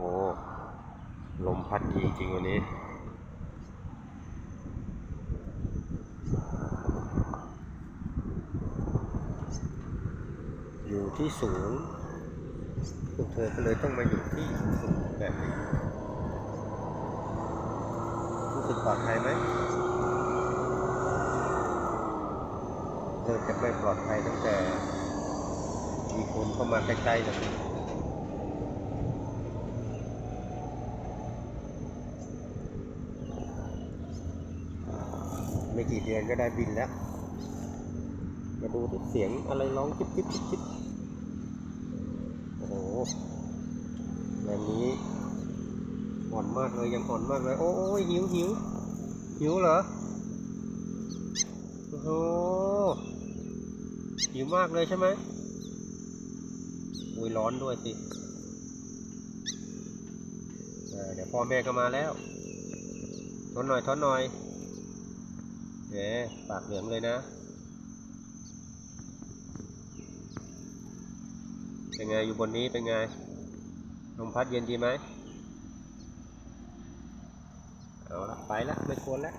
โอ้ลมพัดดีจริงวันนี้อยู่ที่สูงพวกเธอก็เลยต้องมาอยู่ที่สูงแบบนี้ รู้สึกปลอดภัยไหมเธอจะไม่ปลอดภัยตั้งแต่มีคนเข้ามาใกล้ๆนะ ไม่กี่เดือนก็ได้บินแล้ว มาดูที่เสียงอะไรร้องจิ๊บจิ๊บจิ๊บจิ๊บโอ้โหแบบนี้อ่อนมากเลยยังอ่อนมากเลย โอ้ยหิวหิวหิวเหรอ โอ้โหหิวมากเลยใช่ไหมอุ้ยร้อนด้วยสิเออเดี๋ยวพ่อแม่ก็มาแล้ว ทนหน่อยทนหน่อย แหมปากเหลืองเลยนะ เป็นไงอยู่บนนี้เป็นไงลมพัดเย็นดีไหมเอาละไปละไม่ควรแล้ว